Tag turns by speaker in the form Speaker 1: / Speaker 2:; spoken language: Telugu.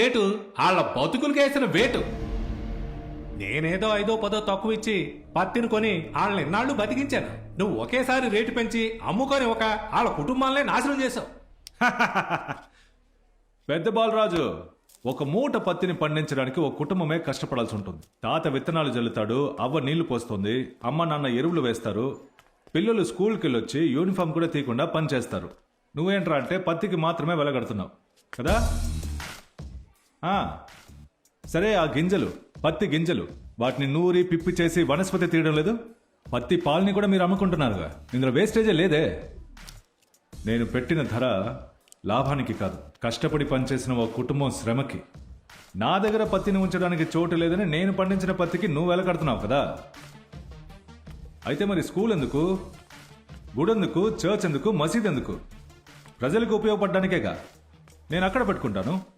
Speaker 1: రేటు వాళ్ళ బతుకులకేసిన వేటు. నేనేదో ఐదో పదో తక్కువ ఇచ్చి పత్తిని కొని వాళ్ళని ఎన్నాళ్ళు బతికించాను. నువ్వు ఒకేసారి రేటు పెంచి అమ్ముకొని ఒక వాళ్ళ కుటుంబాలనే నాశనం చేసావు
Speaker 2: పెద్ద బాలరాజు ఒక మూట పత్తిని పండించడానికి ఒక కుటుంబమే కష్టపడాల్సి ఉంటుంది. తాత విత్తనాలు జల్లుతాడు అవ్వ నీళ్ళు పోస్తుంది అమ్మ నాన్న ఎరువులు వేస్తారు పిల్లలు స్కూల్కి వెళ్ళొచ్చి యూనిఫామ్ కూడా తీయకుండా పని చేస్తారు. నువ్వేంట్రా అంటే పత్తికి మాత్రమే వెలగడుతున్నావు. కదా? సరే ఆ గింజలు పత్తి గింజలు వాటిని నూరి పిప్పి చేసి వనస్పతి తీయడం లేదు. పత్తి పాలని కూడా మీరు అమ్ముకుంటున్నారుగా. ఇందులో వేస్టేజే లేదే. నేను పెట్టిన ధర లాభానికి కాదు. కష్టపడి పనిచేసిన ఓ కుటుంబం శ్రమకి. నా దగ్గర పత్తిని ఉంచడానికి చోటు లేదని నేను పండించిన పత్తికి నువ్వు వెలకడుతున్నావు కదా. అయితే మరి స్కూల్ ఎందుకు? గుడెందుకు చర్చ్ ఎందుకు? మసీద్ ఎందుకు? ప్రజలకు ఉపయోగపడడానికేగా. నేను అక్కడ పెట్టుకుంటాను.